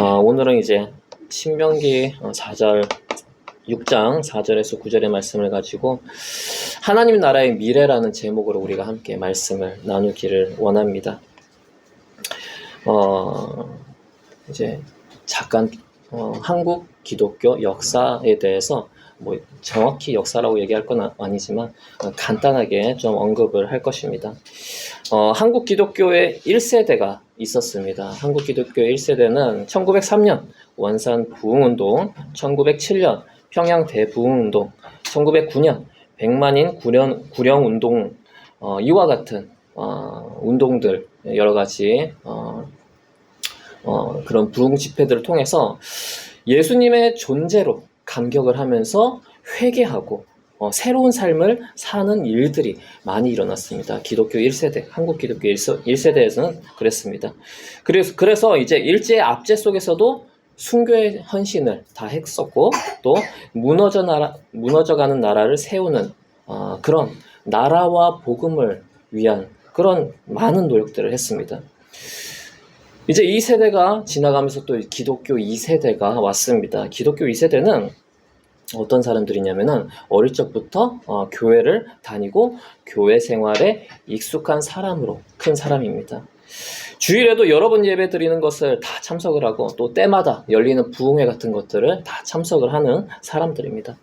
어, 오늘은 이제 신명기 어, 4절 6장 4절에서 9절의 말씀을 가지고 하나님 나라의 미래라는 제목으로 우리가 함께 말씀을 나누기를 원합니다. 어, 이제 잠깐 어, 한국 기독교 역사에 대해서 뭐 정확히 역사라고 얘기할 건 아- 아니지만 어, 간단하게 좀 언급을 할 것입니다. 어, 한국 기독교의 1세대가 있었습니다. 한국 기독교의 1세대는 1903년 원산 부흥운동, 1907년 평양 대부흥운동, 1909년 백만인 구령, 구령운동 어, 이와 같은 어, 운동들 여러 가지 어, 어, 그런 부흥 집회들을 통해서 예수님의 존재로 감격을 하면서 회개하고 어, 새로운 삶을 사는 일들이 많이 일어났습니다. 기독교 1세대, 한국 기독교 1세대에서는 그랬습니다. 그래서, 그래서 이제 일제의 압제 속에서도 순교의 헌신을 다 했었고, 또 무너져 나라, 무너져가는 나라를 세우는 어, 그런 나라와 복음을 위한 그런 많은 노력들을 했습니다. 이제 이 세대가 지나가면서 또 기독교 2세대가 왔습니다. 기독교 2세대는 어떤 사람들이냐면은 어릴 적부터 어, 교회를 다니고 교회 생활에 익숙한 사람으로 큰 사람입니다. 주일에도 여러 번 예배 드리는 것을 다 참석을 하고 또 때마다 열리는 부흥회 같은 것들을 다 참석을 하는 사람들입니다.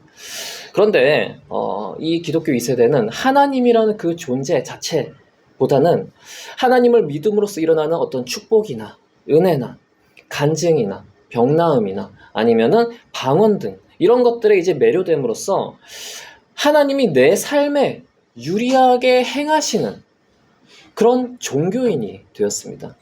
그런데 어, 이 기독교 2세대는 하나님이라는 그 존재 자체 보다는 하나님을 믿음으로써 일어나는 어떤 축복이나 은혜나 간증이나 병나음이나 아니면은 방언 등 이런 것들에 이제 매료됨으로써 하나님이 내 삶에 유리하게 행하시는 그런 종교인이 되었습니다.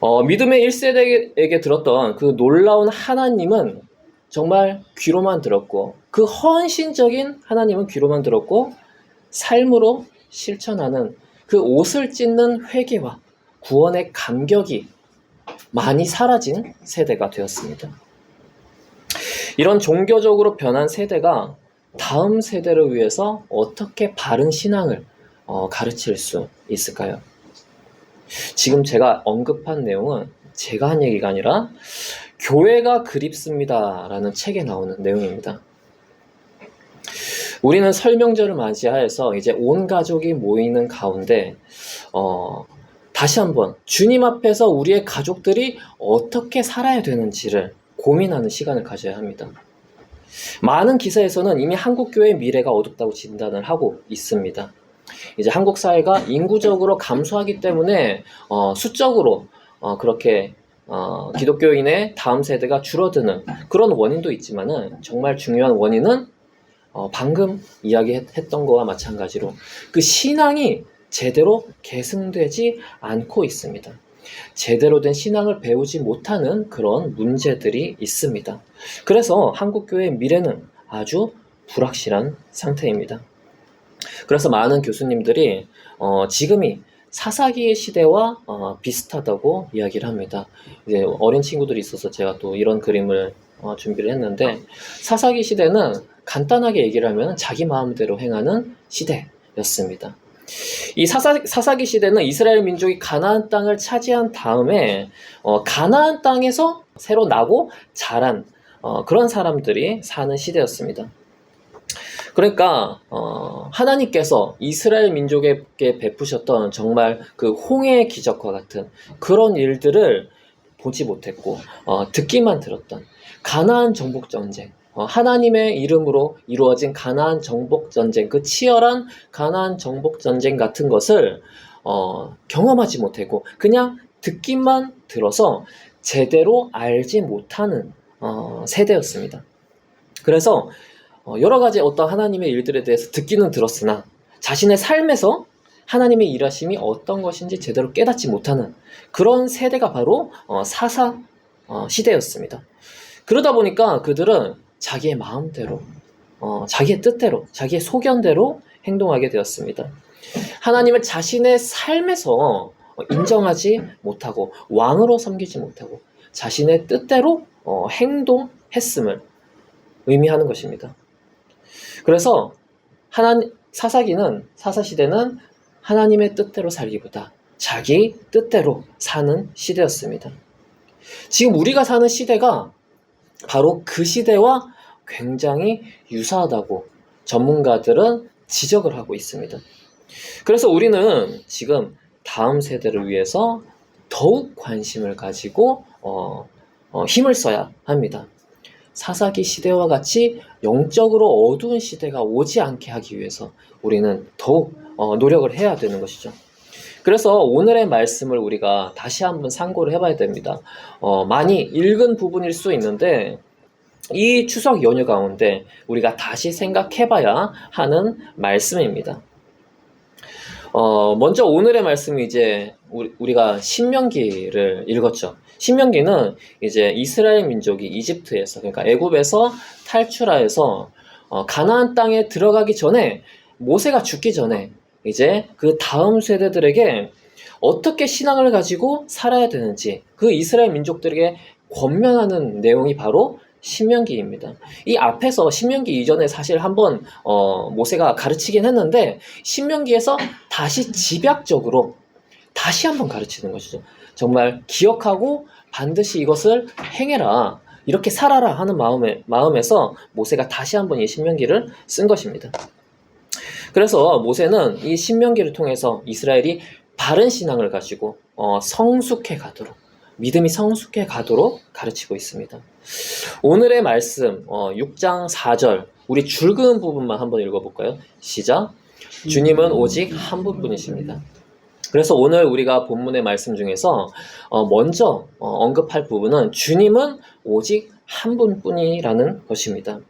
어, 믿음의 1세대에게 들었던 그 놀라운 하나님은 정말 귀로만 들었고 그 헌신적인 하나님은 귀로만 들었고 삶으로 실천하는 그 옷을 찢는 회개와 구원의 감격이 많이 사라진 세대가 되었습니다. 이런 종교적으로 변한 세대가 다음 세대를 위해서 어떻게 바른 신앙을 어, 가르칠 수 있을까요? 지금 제가 언급한 내용은 제가 한 얘기가 아니라 교회가 그립습니다 라는 책에 나오는 내용입니다. 우리는 설명절을 맞이하여서 이제 온 가족이 모이는 가운데 어, 다시 한번 주님 앞에서 우리의 가족들이 어떻게 살아야 되는지를 고민하는 시간을 가져야 합니다. 많은 기사에서는 이미 한국 교회의 미래가 어둡다고 진단을 하고 있습니다. 이제 한국 사회가 인구적으로 감소하기 때문에 어, 수적으로 어, 그렇게 어, 기독교인의 다음 세대가 줄어드는 그런 원인도 있지만은 정말 중요한 원인은 어, 방금 이야기했던 거와 마찬가지로 그 신앙이 제대로 계승되지 않고 있습니다. 제대로 된 신앙을 배우지 못하는 그런 문제들이 있습니다. 그래서 한국교회의 미래는 아주 불확실한 상태입니다. 그래서 많은 교수님들이 어, 지금이 사사기의 시대와 어, 비슷하다고 이야기를 합니다. 이제 어린 친구들이 있어서 제가 또 이런 그림을 어, 준비를 했는데 사사기 시대는 간단하게 얘기를 하면 자기 마음대로 행하는 시대였습니다. 이 사사, 사사기 시대는 이스라엘 민족이 가나안 땅을 차지한 다음에 어, 가나안 땅에서 새로 나고 자란 어, 그런 사람들이 사는 시대였습니다. 그러니까 어, 하나님께서 이스라엘 민족에게 베푸셨던 정말 그 홍해의 기적과 같은 그런 일들을 보지 못했고 어, 듣기만 들었던 가나안 정복 전쟁 어, 하나님의 이름으로 이루어진 가나안 정복 전쟁 그 치열한 가나안 정복 전쟁 같은 것을 어, 경험하지 못했고 그냥 듣기만 들어서 제대로 알지 못하는 어, 세대였습니다. 그래서 어, 여러 가지 어떤 하나님의 일들에 대해서 듣기는 들었으나 자신의 삶에서 하나님의 일하심이 어떤 것인지 제대로 깨닫지 못하는 그런 세대가 바로 어, 사사 어, 시대였습니다. 그러다 보니까 그들은 자기의 마음대로, 어, 자기의 뜻대로, 자기의 소견대로 행동하게 되었습니다. 하나님을 자신의 삶에서 인정하지 못하고 왕으로 섬기지 못하고 자신의 뜻대로 어, 행동했음을 의미하는 것입니다. 그래서 하나님 사사기는 사사 시대는 하나님의 뜻대로 살기보다 자기 뜻대로 사는 시대였습니다. 지금 우리가 사는 시대가 바로 그 시대와 굉장히 유사하다고 전문가들은 지적을 하고 있습니다. 그래서 우리는 지금 다음 세대를 위해서 더욱 관심을 가지고 어, 어, 힘을 써야 합니다. 사사기 시대와 같이 영적으로 어두운 시대가 오지 않게 하기 위해서 우리는 더욱 어, 노력을 해야 되는 것이죠. 그래서 오늘의 말씀을 우리가 다시 한번 상고를 해봐야 됩니다. 어, 많이 읽은 부분일 수 있는데 이 추석 연휴 가운데 우리가 다시 생각해봐야 하는 말씀입니다. 어, 먼저 오늘의 말씀이 이제 우리, 우리가 신명기를 읽었죠. 신명기는 이제 이스라엘 민족이 이집트에서 그러니까 애굽에서 탈출하여서 어, 가나안 땅에 들어가기 전에 모세가 죽기 전에 이제 그 다음 세대들에게 어떻게 신앙을 가지고 살아야 되는지 그 이스라엘 민족들에게 권면하는 내용이 바로 신명기입니다. 이 앞에서 신명기 이전에 사실 한번 어, 모세가 가르치긴 했는데 신명기에서 다시 집약적으로 다시 한번 가르치는 것이죠. 정말 기억하고 반드시 이것을 행해라. 이렇게 살아라 하는 마음에, 마음에서 모세가 다시 한번 이 신명기를 쓴 것입니다. 그래서 모세는 이 신명기를 통해서 이스라엘이 바른 신앙을 가지고 어, 성숙해 가도록 믿음이 성숙해 가도록 가르치고 있습니다. 오늘의 말씀 어, 6장 4절 우리 줄그은 부분만 한번 읽어볼까요? 시작. 주님은 오직 한 분뿐이십니다. 그래서 오늘 우리가 본문의 말씀 중에서 어, 먼저 어, 언급할 부분은 주님은 오직 한 분뿐이라는 것입니다.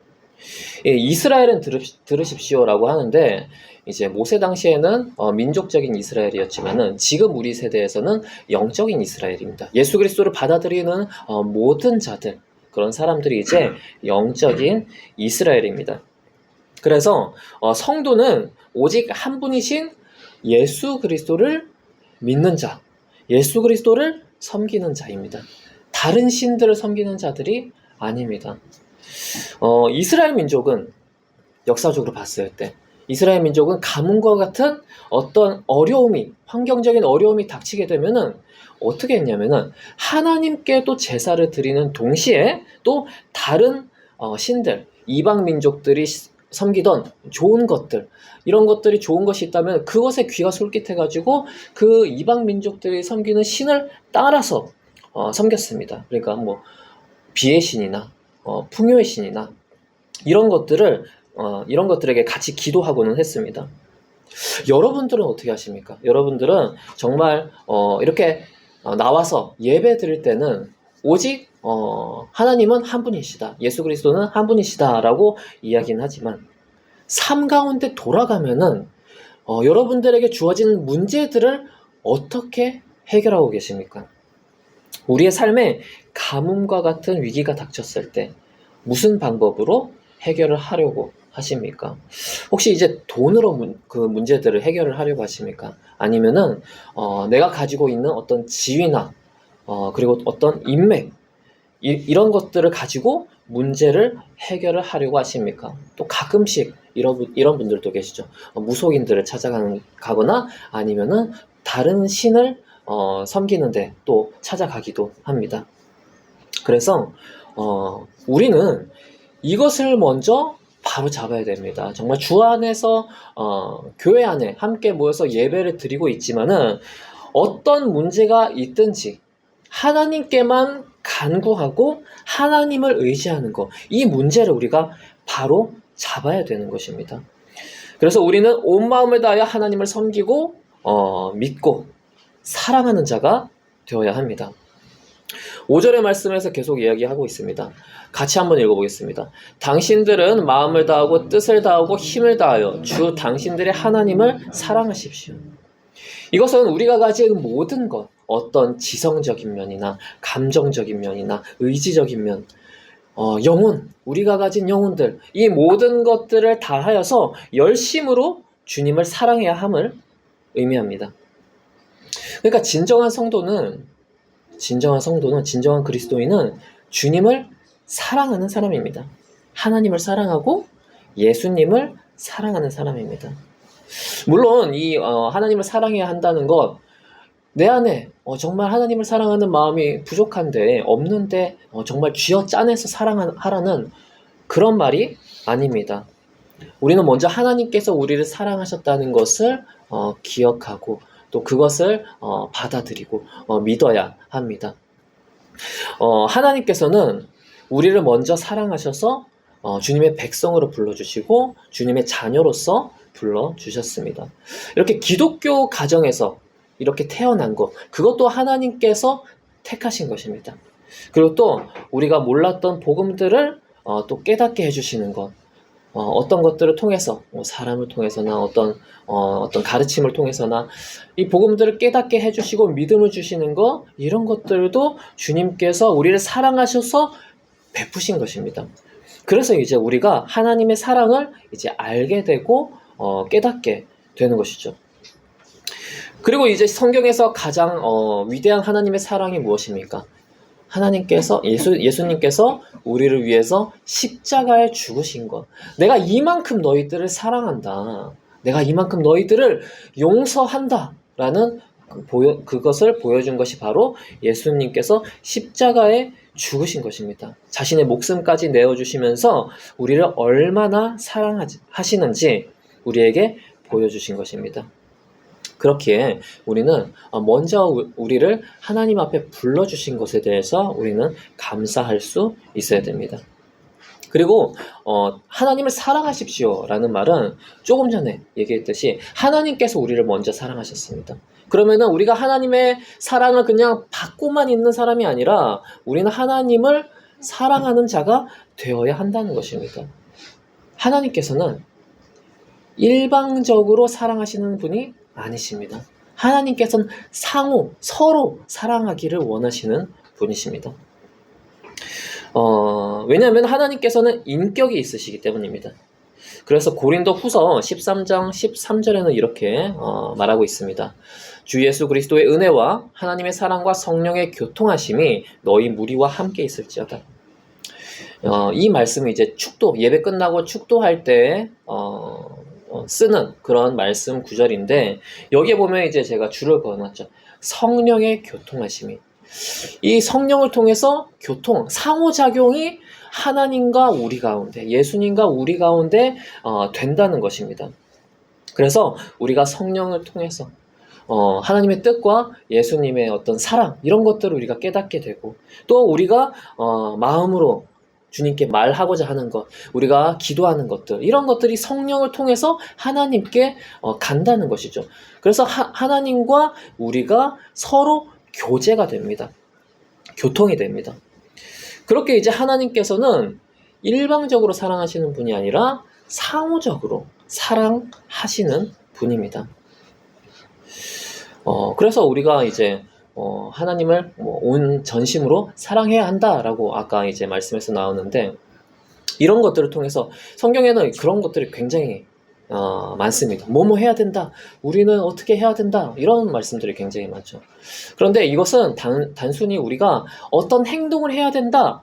예, 이스라엘은 들으십시오라고 하는데 이제 모세 당시에는 어, 민족적인 이스라엘이었지만은 지금 우리 세대에서는 영적인 이스라엘입니다. 예수 그리스도를 받아들이는 어, 모든 자들 그런 사람들이 이제 영적인 이스라엘입니다. 그래서 어, 성도는 오직 한 분이신 예수 그리스도를 믿는 자, 예수 그리스도를 섬기는 자입니다. 다른 신들을 섬기는 자들이 아닙니다. 어, 이스라엘 민족은 역사적으로 봤을 때 이스라엘 민족은 가뭄과 같은 어떤 어려움이 환경적인 어려움이 닥치게 되면은 어떻게 했냐면은 하나님께도 제사를 드리는 동시에 또 다른 어, 신들 이방 민족들이 섬기던 좋은 것들 이런 것들이 좋은 것이 있다면 그것에 귀가 솔깃해 가지고 그 이방 민족들이 섬기는 신을 따라서 어, 섬겼습니다. 그러니까 뭐 비의 신이나 어, 풍요의 신이나 이런 것들을 어, 이런 것들에게 같이 기도하고는 했습니다. 여러분들은 어떻게 하십니까? 여러분들은 정말 어, 이렇게 어, 나와서 예배 드릴 때는 오직 어, 하나님은 한 분이시다. 예수 그리스도는 한 분이시다라고 이야기는 하지만 삶 가운데 돌아가면은 어, 여러분들에게 주어진 문제들을 어떻게 해결하고 계십니까? 우리의 삶에 가뭄과 같은 위기가 닥쳤을 때 무슨 방법으로 해결을 하려고 하십니까? 혹시 이제 돈으로 문, 그 문제들을 해결을 하려고 하십니까? 아니면은 어, 내가 가지고 있는 어떤 지위나 어, 그리고 어떤 인맥 이, 런 것들을 가지고 문제를 해결을 하려고 하십니까? 또 가끔씩 이런, 이런 분들도 계시죠. 어, 무속인들을 찾아가는 가거나 아니면은 다른 신을 어, 섬기는데 또 찾아가기도 합니다. 그래서 어, 우리는 이것을 먼저 바로 잡아야 됩니다. 정말 주 안에서 어, 교회 안에 함께 모여서 예배를 드리고 있지만은 어떤 문제가 있든지 하나님께만 간구하고 하나님을 의지하는 것, 이 문제를 우리가 바로 잡아야 되는 것입니다. 그래서 우리는 온 마음을 다하여 하나님을 섬기고 어, 믿고 사랑하는 자가 되어야 합니다. 5절의 말씀에서 계속 이야기하고 있습니다. 같이 한번 읽어보겠습니다. 당신들은 마음을 다하고 뜻을 다하고 힘을 다하여 주 당신들의 하나님을 사랑하십시오. 이것은 우리가 가진 모든 것, 어떤 지성적인 면이나 감정적인 면이나 의지적인 면, 어, 영혼, 우리가 가진 영혼들, 이 모든 것들을 다하여서 열심으로 주님을 사랑해야 함을 의미합니다. 그러니까 진정한 성도는 진정한 성도는 진정한 그리스도인은 주님을 사랑하는 사람입니다. 하나님을 사랑하고 예수님을 사랑하는 사람입니다. 물론 이 어, 하나님을 사랑해야 한다는 것 내 안에 어, 정말 하나님을 사랑하는 마음이 부족한데 없는데 어, 정말 쥐어 짜내서 사랑하라는 그런 말이 아닙니다. 우리는 먼저 하나님께서 우리를 사랑하셨다는 것을 어, 기억하고 또 그것을 어, 받아들이고 어, 믿어야 합니다. 어, 하나님께서는 우리를 먼저 사랑하셔서 어, 주님의 백성으로 불러주시고 주님의 자녀로서 불러주셨습니다. 이렇게 기독교 가정에서 이렇게 태어난 것, 그것도 하나님께서 택하신 것입니다. 그리고 또 우리가 몰랐던 복음들을 어, 또 깨닫게 해주시는 것, 어, 떤 것들을 통해서 뭐 사람을 통해서나 어떤 어, 떤 가르침을 통해서나 이 복음들을 깨닫게 해주시고 믿음을 주시는 것 이런 것들도 주님께서 우리를 사랑하셔서 베푸신 것입니다. 그래서 이제 우리가 하나님의 사랑을 이제 알게 되고 어, 깨닫게 되는 것이죠. 그리고 이제 성경에서 가장 어, 위대한 하나님의 사랑이 무엇입니까? 하나님께서 예수 예수님께서 우리를 위해서 십자가에 죽으신 것. 내가 이만큼 너희들을 사랑한다. 내가 이만큼 너희들을 용서한다라는 그 보여, 그것을 보여준 것이 바로 예수님께서 십자가에 죽으신 것입니다. 자신의 목숨까지 내어주시면서 우리를 얼마나 사랑하시는지 우리에게 보여주신 것입니다. 그렇기에 우리는 먼저 우리를 하나님 앞에 불러주신 것에 대해서 우리는 감사할 수 있어야 됩니다. 그리고 어, 하나님을 사랑하십시오라는 말은 조금 전에 얘기했듯이 하나님께서 우리를 먼저 사랑하셨습니다. 그러면은 우리가 하나님의 사랑을 그냥 받고만 있는 사람이 아니라 우리는 하나님을 사랑하는 자가 되어야 한다는 것입니다. 하나님께서는 일방적으로 사랑하시는 분이 아니십니다. 하나님께서는 상호, 서로 사랑하기를 원하시는 분이십니다. 어, 왜냐하면 하나님께서는 인격이 있으시기 때문입니다. 그래서 고린도 후서 13장 13절에는 이렇게 어, 말하고 있습니다. 주 예수 그리스도의 은혜와 하나님의 사랑과 성령의 교통하심이 너희 무리와 함께 있을지어다. 어, 이 말씀은 이제 축도, 예배 끝나고 축도할 때, 어, 어, 쓰는 그런 말씀 구절인데 여기에 보면 이제 제가 줄을 그어놨죠. 성령의 교통하심이 이 성령을 통해서 교통 상호작용이 하나님과 우리 가운데 예수님과 우리 가운데 어, 된다는 것입니다. 그래서 우리가 성령을 통해서 어, 하나님의 뜻과 예수님의 어떤 사랑 이런 것들을 우리가 깨닫게 되고 또 우리가 어, 마음으로 주님께 말하고자 하는 것, 우리가 기도하는 것들, 이런 것들이 성령을 통해서 하나님께 어, 간다는 것이죠. 그래서 하, 나님과 우리가 서로 교제가 됩니다. 교통이 됩니다. 그렇게 이제 하나님께서는 일방적으로 사랑하시는 분이 아니라 상호적으로 사랑하시는 분입니다. 어, 그래서 우리가 이제 어, 하나님을 뭐 온 전심으로 사랑해야 한다라고 아까 이제 말씀에서 나오는데 이런 것들을 통해서 성경에는 그런 것들이 굉장히 어, 많습니다. 뭐뭐 해야 된다. 우리는 어떻게 해야 된다. 이런 말씀들이 굉장히 많죠. 그런데 이것은 단, 단순히 우리가 어떤 행동을 해야 된다.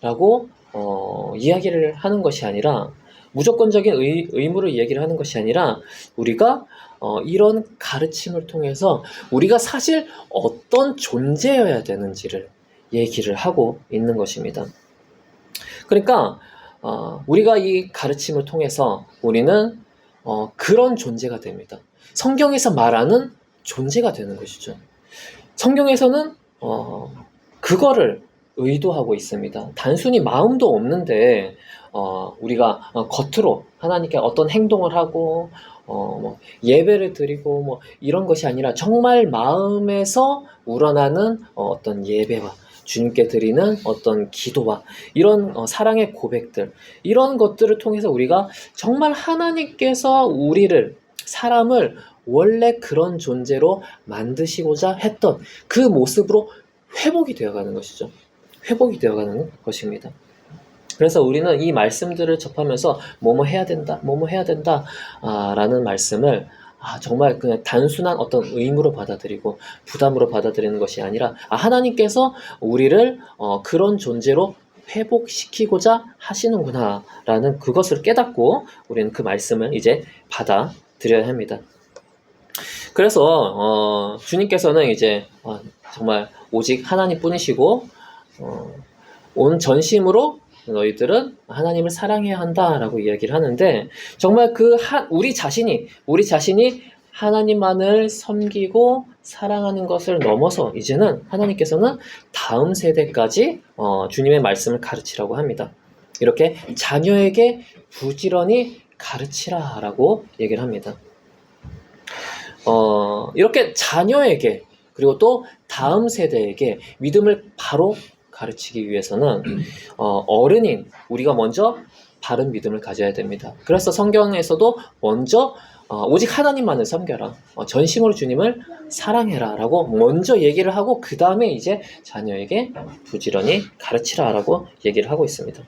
라고 어, 이야기를 하는 것이 아니라 무조건적인 의, 의무를 이야기를 하는 것이 아니라 우리가 어, 이런 가르침을 통해서 우리가 사실 어떤 존재여야 되는지를 얘기를 하고 있는 것입니다. 그러니까 어, 우리가 이 가르침을 통해서 우리는 어, 그런 존재가 됩니다. 성경에서 말하는 존재가 되는 것이죠. 성경에서는 어, 그거를 의도하고 있습니다. 단순히 마음도 없는데 어, 우리가 겉으로 하나님께 어떤 행동을 하고 어, 뭐 예배를 드리고 뭐 이런 것이 아니라 정말 마음에서 우러나는 어, 떤 예배와 주님께 드리는 어떤 기도와 이런 어, 사랑의 고백들 이런 것들을 통해서 우리가 정말 하나님께서 우리를 사람을 원래 그런 존재로 만드시고자 했던 그 모습으로 회복이 되어가는 것이죠. 회복이 되어가는 것입니다. 그래서 우리는 이 말씀들을 접하면서 뭐뭐 해야 된다, 뭐뭐 해야 된다, 아, 라는 말씀을 아, 정말 그냥 단순한 어떤 의무로 받아들이고 부담으로 받아들이는 것이 아니라 아, 하나님께서 우리를 어, 그런 존재로 회복시키고자 하시는구나 라는 그것을 깨닫고 우리는 그 말씀을 이제 받아들여야 합니다. 그래서 어, 주님께서는 이제 어, 정말 오직 하나님뿐이시고 어, 온 전심으로 너희들은 하나님을 사랑해야 한다라고 이야기를 하는데 정말 그 한, 우리 자신이 우리 자신이 하나님만을 섬기고 사랑하는 것을 넘어서 이제는 하나님께서는 다음 세대까지 어, 주님의 말씀을 가르치라고 합니다. 이렇게 자녀에게 부지런히 가르치라라고 얘기를 합니다. 어, 이렇게 자녀에게 그리고 또 다음 세대에게 믿음을 바로 가르치기 위해서는 어, 어른인 우리가 먼저 바른 믿음을 가져야 됩니다. 그래서 성경에서도 먼저 어, 오직 하나님만을 섬겨라. 어, 전심으로 주님을 사랑해라. 라고 먼저 얘기를 하고, 그 다음에 이제 자녀에게 부지런히 가르치라. 라고 얘기를 하고 있습니다.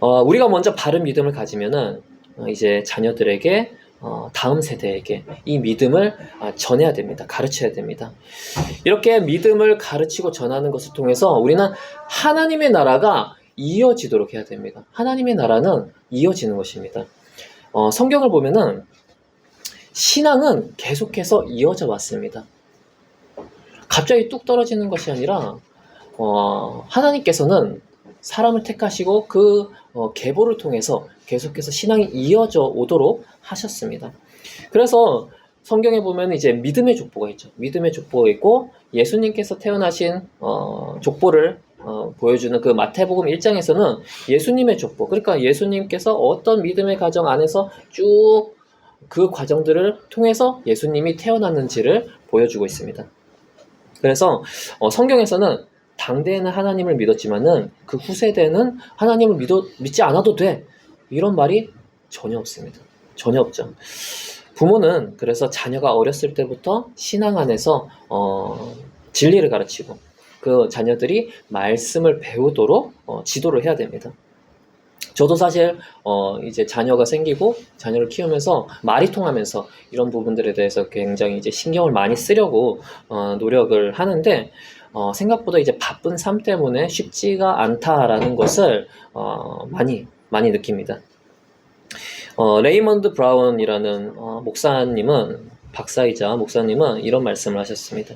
어, 우리가 먼저 바른 믿음을 가지면은, 어, 이제 자녀들에게, 어, 다음 세대에게 이 믿음을 아, 전해야 됩니다. 가르쳐야 됩니다. 이렇게 믿음을 가르치고 전하는 것을 통해서 우리는 하나님의 나라가 이어지도록 해야 됩니다. 하나님의 나라는 이어지는 것입니다. 어, 성경을 보면은 신앙은 계속해서 이어져 왔습니다. 갑자기 뚝 떨어지는 것이 아니라 어, 하나님께서는 사람을 택하시고 그 어, 계보를 통해서 계속해서 신앙이 이어져 오도록 하셨습니다. 그래서 성경에 보면 이제 믿음의 족보가 있죠. 믿음의 족보가 있고 예수님께서 태어나신 어, 족보를 어, 보여주는 그 마태복음 1장에서는 예수님의 족보, 그러니까 예수님께서 어떤 믿음의 과정 안에서 쭉 그 과정들을 통해서 예수님이 태어났는지를 보여주고 있습니다. 그래서 어, 성경에서는 당대에는 하나님을 믿었지만은 그 후세대는 하나님을 믿어, 믿지 않아도 돼. 이런 말이 전혀 없습니다. 전혀 없죠. 부모는 그래서 자녀가 어렸을 때부터 신앙 안에서 어, 진리를 가르치고 그 자녀들이 말씀을 배우도록 어, 지도를 해야 됩니다. 저도 사실 어, 이제 자녀가 생기고 자녀를 키우면서 말이 통하면서 이런 부분들에 대해서 굉장히 이제 신경을 많이 쓰려고 어, 노력을 하는데 어, 생각보다 이제 바쁜 삶 때문에 쉽지가 않다라는 것을 어, 많이 많이 느낍니다. 어, 레이먼드 브라운이라는 어, 목사님은 박사이자 목사님은 이런 말씀을 하셨습니다.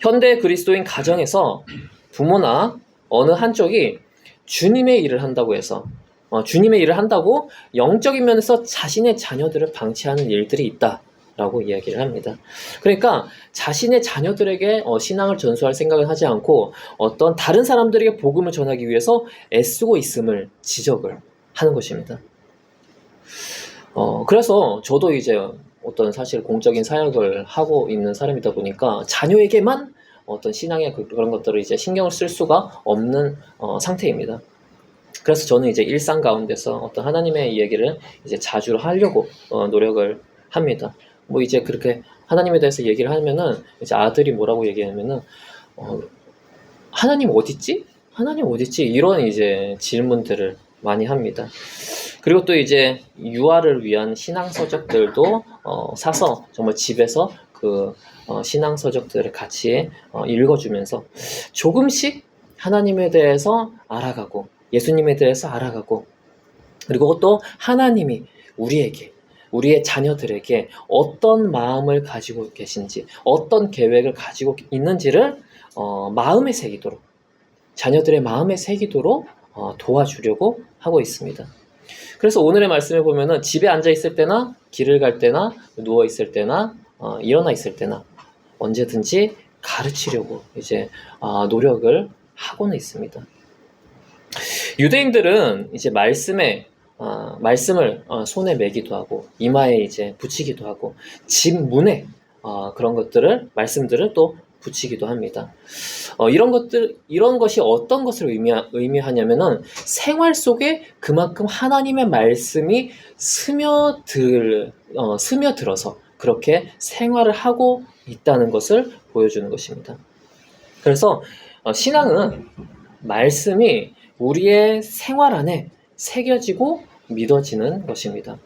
현대 그리스도인 가정에서 부모나 어느 한쪽이 주님의 일을 한다고 해서 어, 주님의 일을 한다고 영적인 면에서 자신의 자녀들을 방치하는 일들이 있다 라고 이야기를 합니다. 그러니까 자신의 자녀들에게 어, 신앙을 전수할 생각을 하지 않고 어떤 다른 사람들에게 복음을 전하기 위해서 애쓰고 있음을 지적을 하는 것입니다. 어, 그래서 저도 이제 어떤 사실 공적인 사역을 하고 있는 사람이다 보니까 자녀에게만 어떤 신앙의 그- 그런 것들을 이제 신경을 쓸 수가 없는 어, 상태입니다. 그래서 저는 이제 일상 가운데서 어떤 하나님의 얘기를 이제 자주 하려고 어, 노력을 합니다. 뭐 이제 그렇게 하나님에 대해서 얘기를 하면은 이제 아들이 뭐라고 얘기하면은 어, 하나님 어딨지? 하나님 어딨지? 이런 이제 질문들을 많이 합니다. 그리고 또 이제 유아를 위한 신앙 서적들도 어, 사서 정말 집에서 그 어, 신앙 서적들을 같이 어, 읽어주면서 조금씩 하나님에 대해서 알아가고 예수님에 대해서 알아가고 그리고 또 하나님이 우리에게 우리의 자녀들에게 어떤 마음을 가지고 계신지 어떤 계획을 가지고 있는지를 어, 마음에 새기도록 자녀들의 마음에 새기도록 어, 도와주려고 하고 있습니다. 그래서 오늘의 말씀을 보면은 집에 앉아 있을 때나 길을 갈 때나 누워 있을 때나 어, 일어나 있을 때나 언제든지 가르치려고 이제 아, 노력을 하고는 있습니다. 유대인들은 이제 말씀에 아, 말씀을 어, 손에 매기도 하고 이마에 이제 붙이기도 하고 집 문에 어, 그런 것들을 말씀들을 또 붙이기도 합니다. 어, 이런 것들 이런 것이 어떤 것을 의미 의미 하냐면은 생활 속에 그만큼 하나님의 말씀이 스며들 어, 스며들어서 그렇게 생활을 하고 있다는 것을 보여주는 것입니다. 그래서 어, 신앙은 말씀이 우리의 생활 안에 새겨지고 믿어지는 것입니다.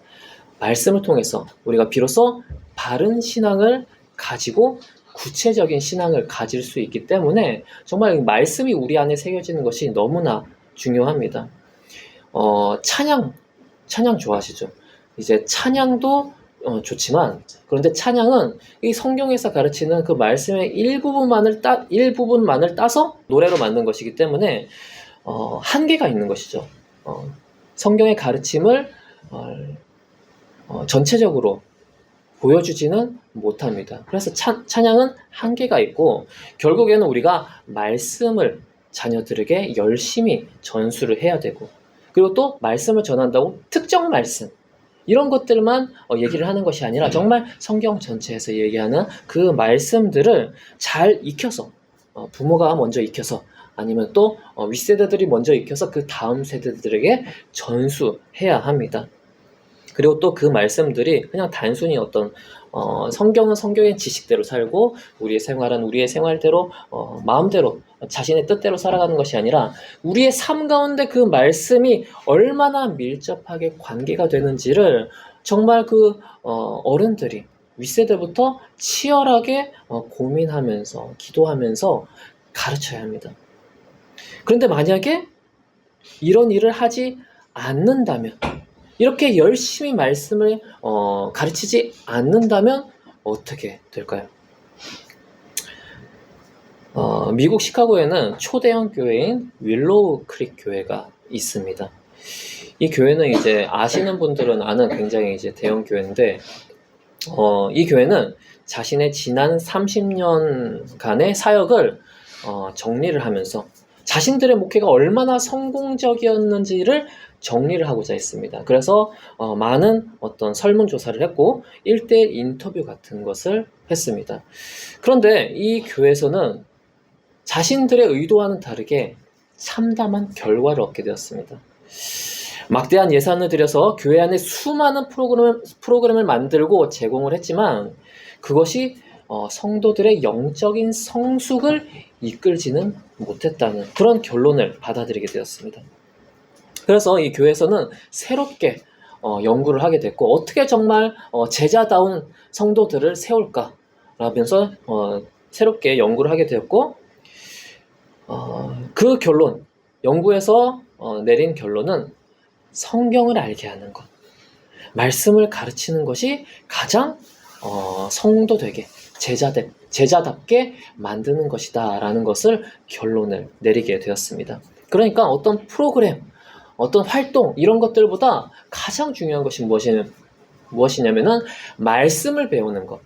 말씀을 통해서 우리가 비로소 바른 신앙을 가지고 구체적인 신앙을 가질 수 있기 때문에 정말 말씀이 우리 안에 새겨지는 것이 너무나 중요합니다. 어, 찬양, 찬양 좋아하시죠? 이제 찬양도 어, 좋지만 그런데 찬양은 이 성경에서 가르치는 그 말씀의 일부분만을 따 일부분만을 따서 노래로 만든 것이기 때문에 어, 한계가 있는 것이죠. 어, 성경의 가르침을 어, 어, 전체적으로 보여주지는 못합니다. 그래서 찬, 찬양은 한계가 있고 결국에는 우리가 말씀을 자녀들에게 열심히 전수를 해야 되고 그리고 또 말씀을 전한다고 특정 말씀 이런 것들만 어, 얘기를 하는 것이 아니라 정말 성경 전체에서 얘기하는 그 말씀들을 잘 익혀서 어, 부모가 먼저 익혀서 아니면 또 어, 윗세대들이 먼저 익혀서 그 다음 세대들에게 전수해야 합니다. 그리고 또 그 말씀들이 그냥 단순히 어떤 어, 성경은 성경의 지식대로 살고 우리의 생활은 우리의 생활대로 어, 마음대로 자신의 뜻대로 살아가는 것이 아니라 우리의 삶 가운데 그 말씀이 얼마나 밀접하게 관계가 되는지를 정말 그 어, 어른들이 윗세대부터 치열하게 어, 고민하면서 기도하면서 가르쳐야 합니다. 그런데 만약에 이런 일을 하지 않는다면 이렇게 열심히 말씀을 어, 가르치지 않는다면 어떻게 될까요? 어, 미국 시카고에는 초대형 교회인 윌로우 크릭 교회가 있습니다. 이 교회는 이제 아시는 분들은 아는 굉장히 이제 대형 교회인데, 어, 이 교회는 자신의 지난 30년간의 사역을 어, 정리를 하면서 자신들의 목회가 얼마나 성공적이었는지를 정리를 하고자 했습니다. 그래서 어, 많은 어떤 설문조사를 했고 1대1 인터뷰 같은 것을 했습니다. 그런데 이 교회에서는 자신들의 의도와는 다르게 참담한 결과를 얻게 되었습니다. 막대한 예산을 들여서 교회 안에 수많은 프로그램, 프로그램을 만들고 제공을 했지만 그것이 어, 성도들의 영적인 성숙을 이끌지는 못했다는 그런 결론을 받아들이게 되었습니다. 그래서 이 교회에서는 새롭게 어, 연구를 하게 됐고 어떻게 정말 어, 제자다운 성도들을 세울까 라면서 어, 새롭게 연구를 하게 되었고 어, 그 결론 연구에서 어, 내린 결론은 성경을 알게 하는 것 말씀을 가르치는 것이 가장 어, 성도 되게 제자되, 제자답게 만드는 것이다 라는 것을 결론을 내리게 되었습니다. 그러니까 어떤 프로그램 어떤 활동 이런 것들보다 가장 중요한 것이 무엇이, 무엇이냐면은 말씀을 배우는 것.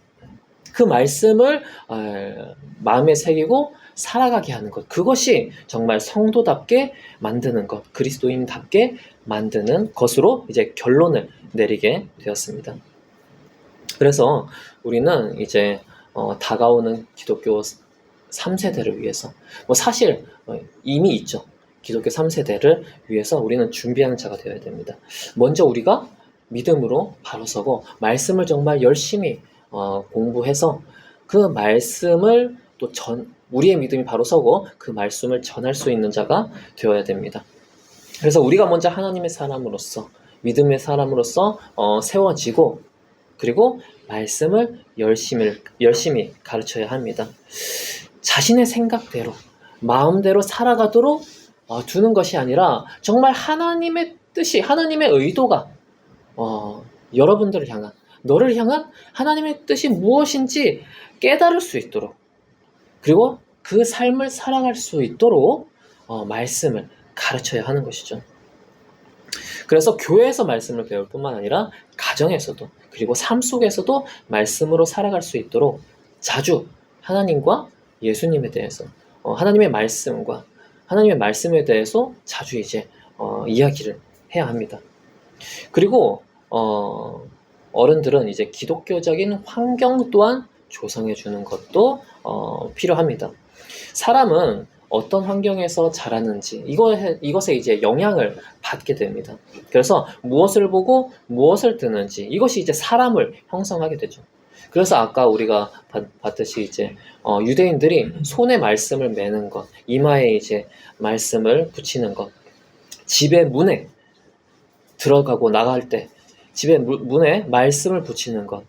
그 말씀을 어, 마음에 새기고 살아가게 하는 것. 그것이 정말 성도답게 만드는 것, 그리스도인답게 만드는 것으로 이제 결론을 내리게 되었습니다. 그래서 우리는 이제 어, 다가오는 기독교 3세대를 위해서 뭐 사실 어, 이미 있죠. 기독교 3세대를 위해서 우리는 준비하는 자가 되어야 됩니다. 먼저 우리가 믿음으로 바로 서고 말씀을 정말 열심히 어, 공부해서 그 말씀을 또 전, 우리의 믿음이 바로 서고 그 말씀을 전할 수 있는 자가 되어야 됩니다. 그래서 우리가 먼저 하나님의 사람으로서 믿음의 사람으로서 어, 세워지고 그리고 말씀을 열심히, 열심히 가르쳐야 합니다. 자신의 생각대로 마음대로 살아가도록 어, 두는 것이 아니라 정말 하나님의 뜻이 하나님의 의도가 어, 여러분들을 향한 너를 향한 하나님의 뜻이 무엇인지 깨달을 수 있도록 그리고 그 삶을 살아갈 수 있도록 어, 말씀을 가르쳐야 하는 것이죠. 그래서 교회에서 말씀을 배울 뿐만 아니라 가정에서도 그리고 삶 속에서도 말씀으로 살아갈 수 있도록 자주 하나님과 예수님에 대해서 어, 하나님의 말씀과 하나님의 말씀에 대해서 자주 이제 어, 이야기를 해야 합니다. 그리고 어, 어른들은 이제 기독교적인 환경 또한 조성해 주는 것도 어, 필요합니다. 사람은 어떤 환경에서 자라는지 이거 이것에 이제 영향을 받게 됩니다. 그래서 무엇을 보고 무엇을 듣는지 이것이 이제 사람을 형성하게 되죠. 그래서 아까 우리가 봤듯이 이제 어, 유대인들이 손에 말씀을 매는 것, 이마에 이제 말씀을 붙이는 것, 집의 문에 들어가고 나갈 때 집의 문에 말씀을 붙이는 것,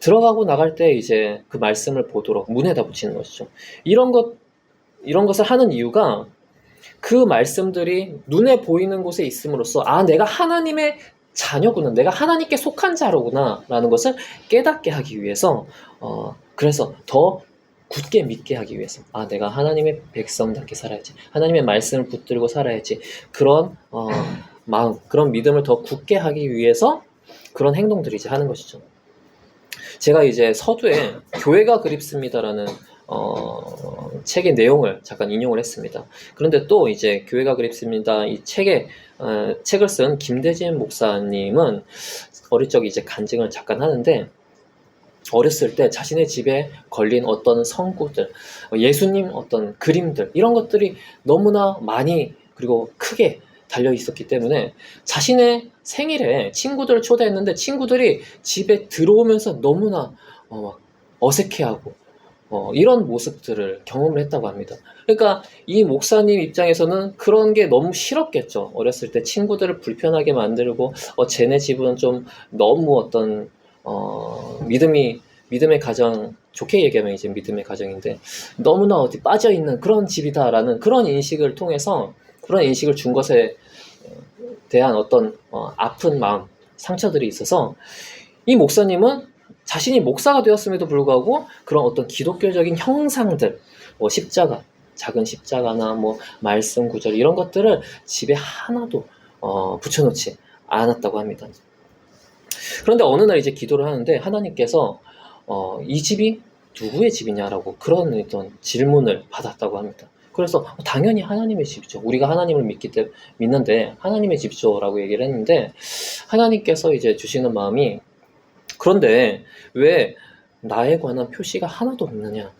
들어가고 나갈 때 이제 그 말씀을 보도록 문에다 붙이는 것이죠. 이런 것 이런 것을 하는 이유가 그 말씀들이 눈에 보이는 곳에 있음으로써 아 내가 하나님의 자녀구나, 내가 하나님께 속한 자로구나라는 것을 깨닫게 하기 위해서, 어, 그래서 더 굳게 믿게 하기 위해서, 아, 내가 하나님의 백성답게 살아야지, 하나님의 말씀을 붙들고 살아야지, 그런 어, 마음, 그런 믿음을 더 굳게 하기 위해서 그런 행동들이 이제 하는 것이죠. 제가 이제 서두에 교회가 그립습니다라는 어, 책의 내용을 잠깐 인용을 했습니다. 그런데 또 이제 교회가 그립습니다. 이 책에 어, 책을 쓴 김대진 목사님은 어릴 적 이제 간증을 잠깐 하는데 어렸을 때 자신의 집에 걸린 어떤 성구들, 예수님 어떤 그림들 이런 것들이 너무나 많이 그리고 크게 달려 있었기 때문에 자신의 생일에 친구들을 초대했는데 친구들이 집에 들어오면서 너무나 어, 막 어색해하고 어, 이런 모습들을 경험을 했다고 합니다. 그러니까 이 목사님 입장에서는 그런 게 너무 싫었겠죠. 어렸을 때 친구들을 불편하게 만들고 어, 쟤네 집은 좀 너무 어떤 어, 믿음이 믿음의 가정 좋게 얘기하면 이제 믿음의 가정인데 너무나 어디 빠져 있는 그런 집이다라는 그런 인식을 통해서 그런 인식을 준 것에 대한 어떤 어, 아픈 마음, 상처들이 있어서 이 목사님은 자신이 목사가 되었음에도 불구하고 그런 어떤 기독교적인 형상들, 뭐 십자가, 작은 십자가나 뭐 말씀 구절 이런 것들을 집에 하나도 어, 붙여놓지 않았다고 합니다. 그런데 어느 날 이제 기도를 하는데 하나님께서 어, 이 집이 누구의 집이냐라고 그런 어떤 질문을 받았다고 합니다. 그래서 당연히 하나님의 집이죠. 우리가 하나님을 믿기 때문에 믿는데 하나님의 집이죠라고 얘기를 했는데 하나님께서 이제 주시는 마음이 그런데 왜 나에 관한 표시가 하나도 없느냐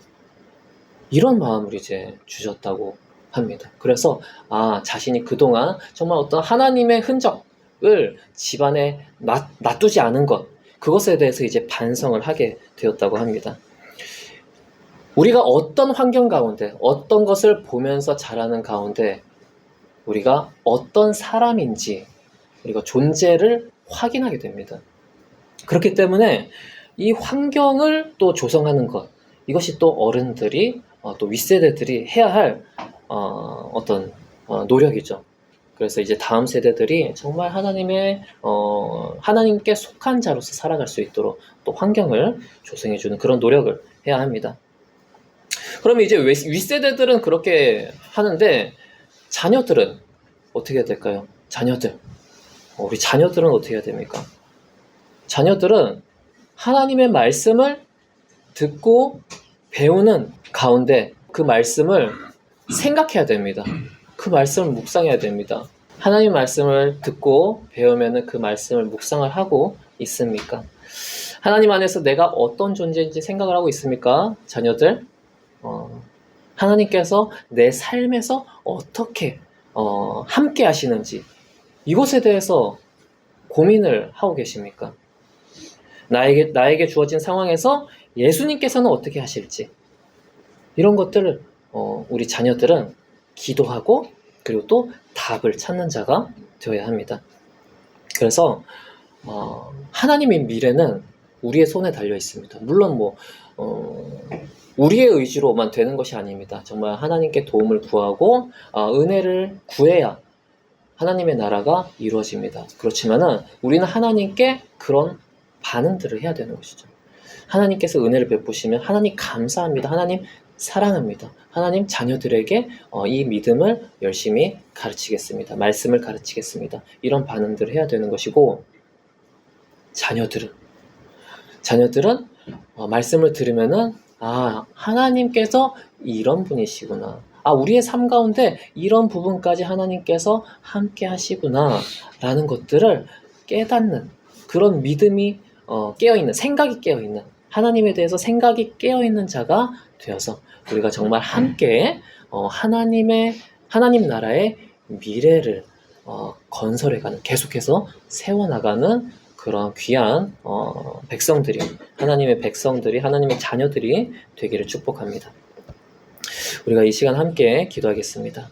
이런 마음을 이제 주셨다고 합니다. 그래서 아 자신이 그동안 정말 어떤 하나님의 흔적을 집안에 놔, 놔두지 않은 것 그것에 대해서 이제 반성을 하게 되었다고 합니다. 우리가 어떤 환경 가운데, 어떤 것을 보면서 자라는 가운데, 우리가 어떤 사람인지, 우리가 존재를 확인하게 됩니다. 그렇기 때문에 이 환경을 또 조성하는 것, 이것이 또 어른들이, 어, 또 윗세대들이 해야 할, 어, 어떤, 어, 노력이죠. 그래서 이제 다음 세대들이 정말 하나님의, 어, 하나님께 속한 자로서 살아갈 수 있도록 또 환경을 조성해 주는 그런 노력을 해야 합니다. 그러면 이제 윗- 윗세대들은 그렇게 하는데 자녀들은 어떻게 해야 될까요? 자녀들. 어, 우리 자녀들은 어떻게 해야 됩니까? 자녀들은 하나님의 말씀을 듣고 배우는 가운데 그 말씀을 생각해야 됩니다. 그 말씀을 묵상해야 됩니다. 하나님 말씀을 듣고 배우면 그 말씀을 묵상을 하고 있습니까? 하나님 안에서 내가 어떤 존재인지 생각을 하고 있습니까? 자녀들? 어, 하나님께서 내 삶에서 어떻게 어, 함께 하시는지 이것에 대해서 고민을 하고 계십니까? 나에게 나에게 주어진 상황에서 예수님께서는 어떻게 하실지 이런 것들을 어, 우리 자녀들은 기도하고 그리고 또 답을 찾는 자가 되어야 합니다. 그래서 어, 하나님의 미래는 우리의 손에 달려 있습니다. 물론 뭐 어, 우리의 의지로만 되는 것이 아닙니다. 정말 하나님께 도움을 구하고 어, 은혜를 구해야 하나님의 나라가 이루어집니다. 그렇지만은 우리는 하나님께 그런 반응들을 해야 되는 것이죠. 하나님께서 은혜를 베푸시면 하나님 감사합니다. 하나님 사랑합니다. 하나님 자녀들에게 어, 이 믿음을 열심히 가르치겠습니다. 말씀을 가르치겠습니다. 이런 반응들을 해야 되는 것이고 자녀들은 자녀들은 어, 말씀을 들으면은 아 하나님께서 이런 분이시구나. 아 우리의 삶 가운데 이런 부분까지 하나님께서 함께 하시구나라는 것들을 깨닫는 그런 믿음이 어, 깨어 있는 생각이 깨어 있는 하나님에 대해서 생각이 깨어 있는 자가 되어서 우리가 정말 함께 어, 하나님의 하나님 나라의 미래를 어, 건설해가는 계속해서 세워나가는 그런 귀한 어, 백성들이 하나님의 백성들이 하나님의 자녀들이 되기를 축복합니다. 우리가 이 시간 함께 기도하겠습니다.